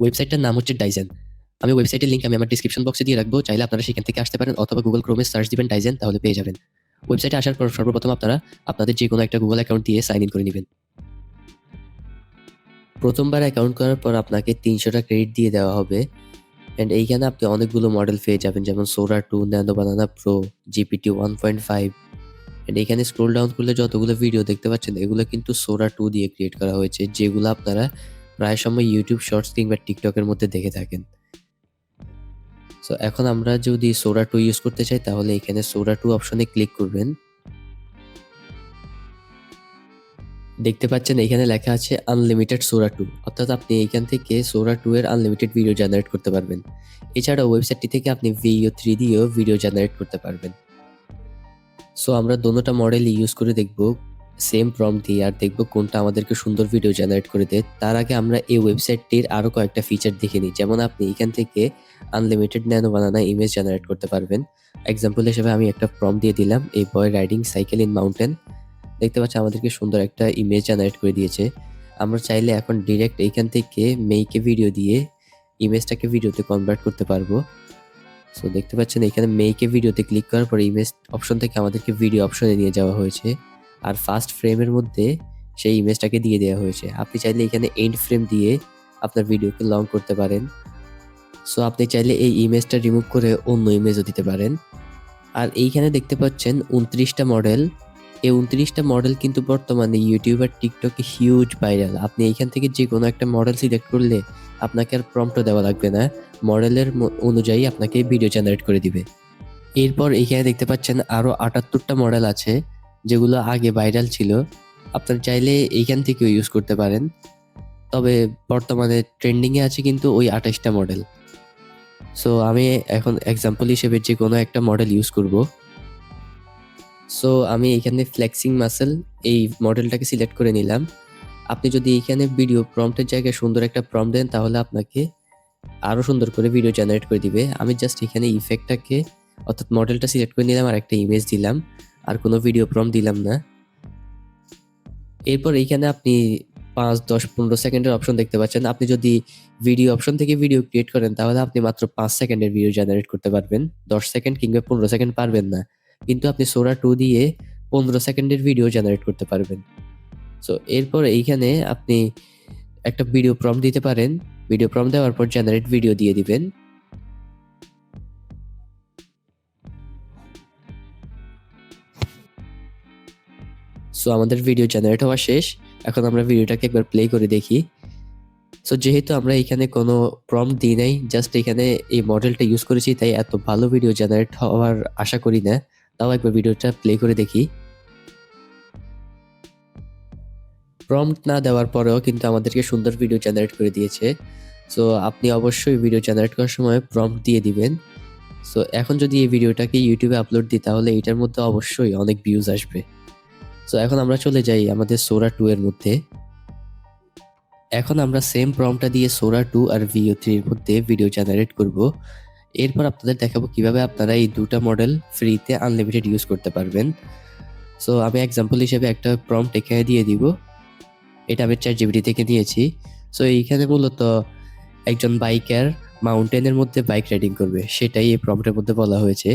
ওয়েবসাইটটার নাম হচ্ছে ডাইজেন আমি ওয়েবসাইটের লিঙ্ক আমি আমার ডিসক্রিপশন বক্সে দিয়ে রাখব, চাইলে আপনারা সেখান থেকে আসতে পারেন অথবা গুগল ক্রোমে সার্চ দিবেন ডাইজেন তাহলে পেয়ে যাবেন। ওয়েবসাইটে আসার পর সর্বপ্রথম আপনারা আপনাদের যে কোনো একটা গুগল অ্যাকাউন্ট দিয়ে সাইন ইন করে নেবেন। প্রথমবার অ্যাকাউন্ট করার পর আপনাকে তিনশোটা ক্রেডিট দিয়ে দেওয়া হবে। অ্যান্ড এইখানে আপনি অনেকগুলো মডেল পেয়ে যাবেন, যেমন Sora two nano banana pro GPT one point five and এখানে স্ক্রোল ডাউন করলে যতগুলো ভিডিও দেখতে পাচ্ছেন, এগুলো কিন্তু সোরা টু দিয়ে ক্রিয়েট করা হয়েছে, যেগুলো আপনারা প্রায় সময় ইউটিউব শর্টস কিংবা টিকটকের মধ্যে দেখে থাকেন। সো এখন আমরা যদি সোরা টু ইউজ করতে চাই, তাহলে এখানে সোরা টু অপশনে ক্লিক করবেন। দেখতে পাচ্ছেন এখানে লেখা আছে আনলিমিটেড সোরা টু অর্থাৎ আপনি এখান থেকে সোরা টু এর আনলিমিটেড ভিডিও জেনারেট করতে পারবেন। এছাড়া ওয়েবসাইটটি থেকে আপনি ভিও থ্রি দিয়েও ভিডিও জেনারেট করতে পারবেন। সো আমরা দোনোটা মডেল ইউজ করে দেখব। সেম প্রম দিয়ে আর দেখব কোনটা আমাদেরকে সুন্দর ভিডিও জেনারেট করে দেয়। তার আগে আমরা এই ওয়েবসাইটটির আরও কয়েকটা ফিচার দেখে নিই। যেমন আপনি এখান থেকে unlimited nano banana image generate করতে পারবেন। এক্সাম্পল হিসেবে আমি একটা প্রম দিয়ে দিলাম, এই boy riding cycle in mountain দেখতে পাচ্ছি আমাদেরকে সুন্দর একটা ইমেজ জেনারেট করে দিয়েছে। আমরা চাইলে এখন ডিরেক্ট এইখান থেকে মেইকে ভিডিও দিয়ে ইমেজটাকে ভিডিওতে কনভার্ট করতে পারব। সো দেখতে পাচ্ছেন এখানে মেইকে ভিডিওতে ক্লিক করার পরে ইমেজ অপশন থেকে আমাদেরকে ভিডিও অপশনে নিয়ে যাওয়া হয়েছে। আর ফার্স্ট ফ্রেমের মধ্যে সেই ইমেজটাকে দিয়ে দেওয়া হয়েছে। আপনি চাইলে এখানে এন্ড ফ্রেম দিয়ে আপনার ভিডিওকে লং করতে পারেন। সো আপনি চাইলে এই ইমেজটা রিমুভ করে অন্য ইমেজও দিতে পারেন। আর এইখানে দেখতে পাচ্ছেন উনত্রিশটা মডেল এই উনত্রিশটা মডেল কিন্তু বর্তমানে ইউটিউব আর টিকটকে হিউজ ভাইরাল আপনি এইখান থেকে যে কোনো একটা মডেল সিলেক্ট করলে আপনাকে আর প্রম্পটও দেওয়া লাগবে না। মডেলের অনুযায়ী আপনাকে ভিডিও জেনারেট করে দিবে। এরপর এইখানে দেখতে পাচ্ছেন আরও আটাত্তরটা মডেল আছে। যেগুলো আগে ভাইরাল ছিল, আপনার চাইলে এইখান থেকেও ইউজ করতে পারেন। তবে বর্তমানে ট্রেন্ডিংয়ে আছে কিন্তু ওই আঠাশটা মডেল সো আমি এখন এক্সাম্পল হিসেবে যে কোনো একটা মডেল ইউজ করব। সো আমি এখানে ফ্লেক্সিং মাসেল এই মডেলটাকে সিলেক্ট করে নিলাম। আপনি যদি এইখানে ভিডিও প্রম্পটের জায়গায় সুন্দর একটা প্রম্পট দেন, তাহলে আপনাকে আরও সুন্দর করে ভিডিও জেনারেট করে দিবে। আমি জাস্ট এখানে ইফেক্টটাকে অর্থাৎ মডেলটা সিলেক্ট করে নিলাম আর একটা ইমেজ দিলাম। আর কোনো ভিডিও প্রম্পট দিলাম না। এরপর এইখানে আপনি পাঁচ, দশ, পনেরো সেকেন্ডের অপশন দেখতে পাচ্ছেন। আপনি যদি ভিডিও অপশন থেকে ভিডিও ক্রিয়েট করেন, তাহলে আপনি মাত্র পাঁচ সেকেন্ডের ভিডিও জেনারেট করতে পারবেন। দশ সেকেন্ড কিংবা পনেরো সেকেন্ড পারবেন না। কিন্তু আপনি সোরা টু দিয়ে পনেরো সেকেন্ডের ভিডিও জেনারেট করতে পারবেন। সো এরপর এইখানে আপনি একটা ভিডিও প্রম দিতে পারেন। ভিডিও প্রম দেওয়ার পর জেনারেট ভিডিও দিয়ে দিবেন। সো আমাদের ভিডিও জেনারেট হওয়া শেষ। এখন আমরা ভিডিওটাকে একবার প্লে করে দেখি। সো যেহেতু আমরা এখানে কোনো প্রম দিই নাই জাস্ট এখানে এই মডেলটা ইউজ করেছি, তাই এত ভালো ভিডিও জেনারেট হওয়ার আশা করি না। তাও একবার ভিডিওটা প্লে করে দেখি। প্রম্পট না দেওয়ার পরেও কিন্তু আমাদেরকে সুন্দর ভিডিও জেনারেট করে দিয়েছে। সো আপনি অবশ্যই ভিডিও জেনারেট করার সময় প্রম্পট দিয়ে দিবেন। সো এখন যদি এই ভিডিওটাকে ইউটিউবে আপলোড দিই, তাহলে এটার মধ্যে অবশ্যই অনেক ভিউজ আসবে। সো এখন আমরা চলে যাই আমাদের সোরা টু এর মধ্যে। এখন আমরা সেম প্রম্পটটা দিয়ে সোরা টু আর ভিও থ্রির মধ্যে ভিডিও জেনারেট করব। এরপর আপনাদের দেখাবো কীভাবে আপনারা এই দুটা মডেল ফ্রিতে আনলিমিটেড ইউজ করতে পারবেন। সো আমি এক্সাম্পল হিসেবে একটা প্রম্পট এখানে দিয়ে দিব। এটা আমি চার জিবিটি থেকে নিয়েছি। সো এইখানে মূলত একজন বাইকার মাউন্টেনের মধ্যে বাইক রাইডিং করবে, সেটাই এই প্রম্পটের মধ্যে বলা হয়েছে।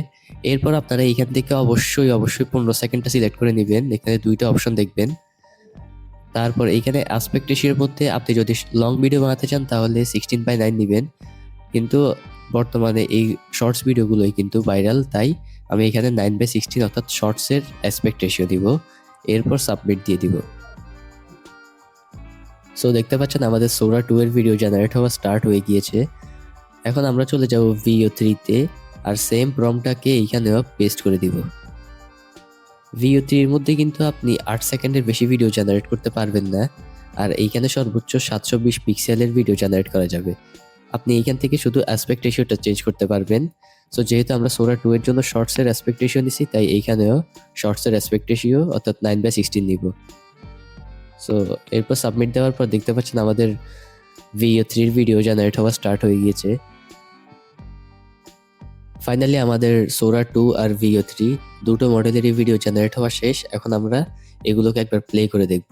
এরপর আপনারা এইখান থেকে অবশ্যই অবশ্যই পনেরো সেকেন্ডটা সিলেক্ট করে নেবেন, এখানে দুইটা অপশন দেখবেন। তারপর এইখানে আসপেক্ট রেশিওর মধ্যে আপনি যদি লং ভিডিও বানাতে চান, তাহলে সিক্সটিন বাই নাইন নেবেন। কিন্তু বর্তমানে এই শর্টস ভিডিওগুলোই কিন্তু ভাইরাল তাই আমি এখানে নাইন বাই সিক্সটিন অর্থাৎ শর্টসের অ্যাসপেক্ট রেশিও দিব, এরপর সাবমিট দিয়ে দিব। সো দেখতে পাচ্ছেন আমাদের সোরা টু এর ভিডিও জেনারেট হওয়া স্টার্ট হয়ে গিয়েছে। এখন আমরা চলে যাব ভিও থ্রিতে আর সেম প্রমটাকে এইখানেও পেস্ট করে দিব। ভিও থ্রির মধ্যে কিন্তু আপনি আট সেকেন্ডের বেশি ভিডিও জেনারেট করতে পারবেন না, আর এইখানে সর্বোচ্চ সাতশো বিশ পিক্সেলের ভিডিও জেনারেট করা যাবে। আপনি এইখান থেকে শুধু অ্যাসপেক্ট রেশিওটা চেঞ্জ করতে পারবেন। সো যেহেতু আমরা সোরা টু এর জন্য শর্টসের অ্যাসপেক্ট রেশিও নিছি, তাই এইখানেও শর্টসের অ্যাসপেক্ট রেশিও অর্থাৎ নাইন বাই সিক্সটিন নিব। সো এরপর সাবমিট দেওয়ার পর দেখতে পাচ্ছেন আমাদের ভিও থ্রির ভিডিও জেনারেট হওয়া স্টার্ট হয়ে গিয়েছে। ফাইনালি আমাদের সোরা টু আর ভিও থ্রি দুটো মডেলেরই ভিডিও জেনারেট হওয়া শেষ। এখন আমরা এগুলোকে একবার প্লে করে দেখব।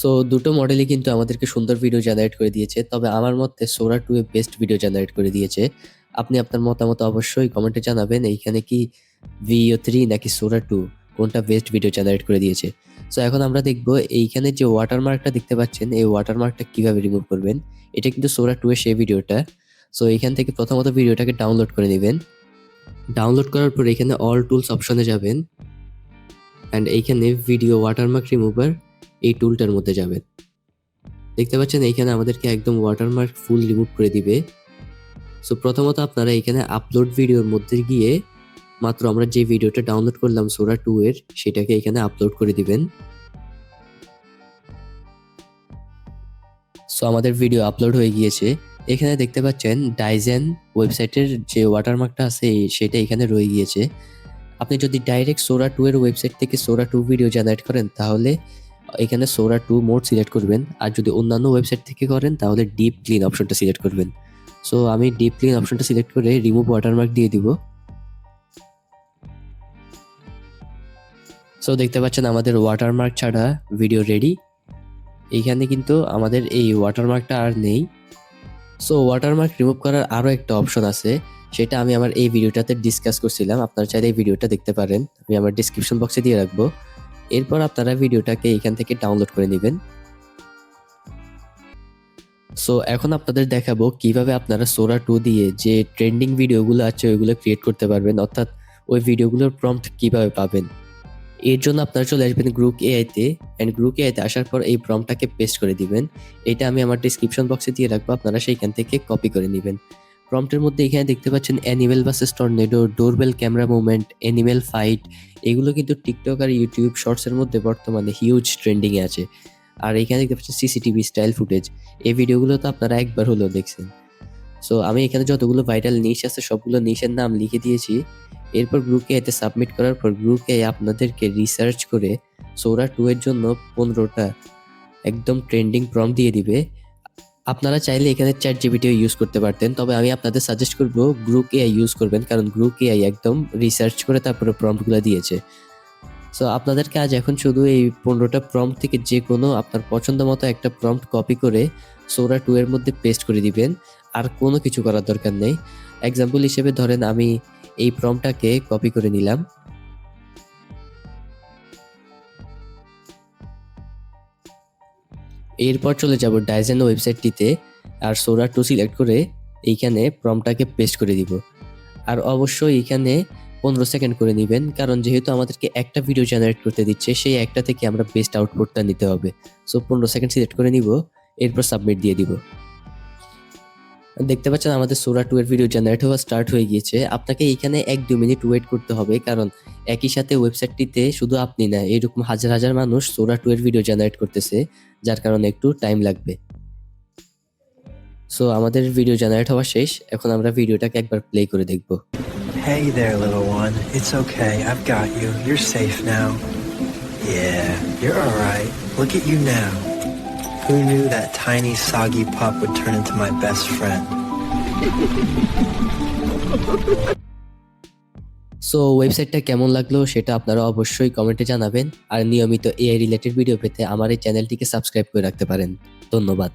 সো দুটো মডেলই কিন্তু আমাদেরকে সুন্দর ভিডিও জেনারেট করে দিয়েছে। তবে আমার মতে Sora two a best video generate করে দিয়েছে। আপনি আপনার মতামত অবশ্যই কমেন্টে জানাবেন, এইখানে কি ভিও থ্রি নাকি সোরা টু কোনটা বেস্ট ভিডিও জেনারেট করে দিয়েছে? সো এখন আমরা দেখব এইখানে যে ওয়াটারমার্কটা দেখতে পাচ্ছেন, এই ওয়াটারমার্কটা কীভাবে রিমুভ করবেন? এটা কিন্তু সোরা টু এর সেই ভিডিওটা সো এইখান থেকে প্রথমত ভিডিওটাকে ডাউনলোড করে নেবেন। ডাউনলোড করার পর এখানে অল টুলস অপশনে যাবেন। অ্যান্ড এইখানে ভিডিও ওয়াটারমার্ক রিমুভার এই টুলটার মধ্যে যাবেন দেখতে পাচ্ছেন এইখানে আমাদেরকে একদম ওয়াটারমার্ক ফুল রিমুভ করে দিবে। সো প্রথমত আপনারা এখানে আপলোড ভিডিওর মধ্যে গিয়ে মাত্র আমরা যে ভিডিওটা ডাউনলোড করলাম সোরা টু এর, সেটাকে এখানে আপলোড করে দিবেন। সো আমাদের ভিডিও আপলোড হয়ে গিয়েছে। এখানে দেখতে পাচ্ছেন ডাইজেন ওয়েবসাইটের যে ওয়াটারমার্কটা আছে, সেটা এখানে রয়ে গিয়েছে। আপনি যদি ডাইরেক্ট সোরা টু এর ওয়েবসাইট থেকে সোরা টু ভিডিও জেনারেট করেন, তাহলে এখানে সোরা টু মোড সিলেক্ট করবেন। আর যদি অন্যান্য ওয়েবসাইট থেকে করেন, তাহলে ডিপ ক্লিন অপশনটা সিলেক্ট করবেন। সো, আমি ডিপ ক্লিন অপশনটা সিলেক্ট করে রিমুভ ওয়াটারমার্ক দিয়ে দিব। সো, দেখতে পাচ্ছেন আমাদের ওয়াটারমার্ক ছাড়া ভিডিও রেডি। এইখানে কিন্তু আমাদের এই ওয়াটারমার্কটা আর নেই। সো, ওয়াটারমার্ক রিমুভ করার আরও একটা অপশন আছে। সেটা আমি আমার এই ভিডিওটাতে ডিসকাস করছিলাম। আপনারা চাইলে এই ভিডিওটা দেখতে পারেন। আমি আমার ডিসক্রিপশন বক্সে দিয়ে রাখব। এরপর আপনারা ভিডিওটাকে এখান থেকে ডাউনলোড করে নেবেন। সো এখন আপনাদের দেখাবো কীভাবে আপনারা সোরা টু দিয়ে যে ট্রেন্ডিং ভিডিওগুলো আছে, ওইগুলো ক্রিয়েট করতে পারবেন, অর্থাৎ ওই ভিডিওগুলোর প্রম্পট কীভাবে পাবেন। এর জন্য আপনারা চলে আসবেন গ্রুপ এআইতে অ্যান্ড গ্রুপ এআইতে আসার পর এই প্রম্পটটাকে পেস্ট করে দিবেন। এটা আমি আমার ডিসক্রিপশন বক্সে দিয়ে রাখব, আপনারা সেইখান থেকে কপি করে নেবেন। প্রম্পটের মধ্যে এখানে দেখতে পাচ্ছেন animal versus tornado doorbell camera movement animal fight এগুলো কিন্তু টিকটক আর ইউটিউব শর্টসের মধ্যে বর্তমানে হিউজ ট্রেন্ডিংয়ে আছে। আর এখানে দেখতে পাচ্ছেন সিসিটিভি স্টাইল ফুটেজ এই ভিডিওগুলো তো আপনারা একবার হলেও দেখছেন। সো আমি এখানে যতগুলো ভাইরাল নিশ আছে, সবগুলো নিশের নাম লিখে দিয়েছি। এরপর গ্রুপকে এতে সাবমিট করার পর গ্রুপকে আপনাদেরকে রিসার্চ করে সোরা টু এর জন্য পনেরোটা একদম ট্রেন্ডিং প্রম দিয়ে দিবে। আপনারা চাইলে এখানে চ্যাট জিবিটিও ইউজ করতে পারতেন। তবে আমি আপনাদের সাজেস্ট করব গ্রুপ এআই ইউজ করবেন, কারণ গ্রুপ এআই একদম রিসার্চ করে তারপরে প্রম্পটগুলো দিয়েছে। সো আপনাদের কাজ এখন শুধু এই পনেরোটা প্রম্পট থেকে যে কোনো আপনার পছন্দ মতো একটা প্রম্পট কপি করে সোরা টু এর মধ্যে পেস্ট করে দিবেন, আর কোনো কিছু করার দরকার নেই। এক্সাম্পল হিসেবে ধরেন আমি এই প্রম্পটটাকে কপি করে নিলাম। এরপর চলে যাব ডাইজেন ওয়েবসাইটটিতে আর সোরা টু সিলেক্ট করে এইখানে প্রমটাকে পেস্ট করে দিব। আর অবশ্যই এখানে পনেরো সেকেন্ড করে নেবেন, কারণ যেহেতু আমাদেরকে একটা ভিডিও জেনারেট করতে দিচ্ছে, সেই একটা থেকে আমরা বেস্ট আউটপুটটা নিতে হবে। সো পনেরো সেকেন্ড সিলেক্ট করে নিব, এরপর সাবমিট দিয়ে দিব। দেখতে পাচ্ছেন আমাদের সোরা টু এর ভিডিও জেনারেট হওয়া স্টার্ট হয়ে গিয়েছে আপনাকে এখানে এক দু মিনিট ওয়েট করতে হবে কারণ একই সাথে ওয়েবসাইটটিতে শুধু আপনি না এরকম হাজার হাজার মানুষ সোরা টু এর ভিডিও জেনারেট করতেছে যার কারণে একটু টাইম লাগবে সো আমাদের ভিডিও জেনারেট হওয়া শেষ এখন আমরা ভিডিওটাকে একবার প্লে করে দেখব Hey there, little one. It's okay. I've got you. You're safe now. Yeah, you're alright. Look at you now. Who knew that tiny, soggy pup would turn into my best friend? So ওয়েবসাইটটা কেমন লাগল সেটা আপনারা অবশ্যই কমেন্টে জানাবেন। আর নিয়মিত AI related video পেতে আমার এই চ্যানেলটিকে সাবস্ক্রাইব করে রাখতে পারেন। ধন্যবাদ।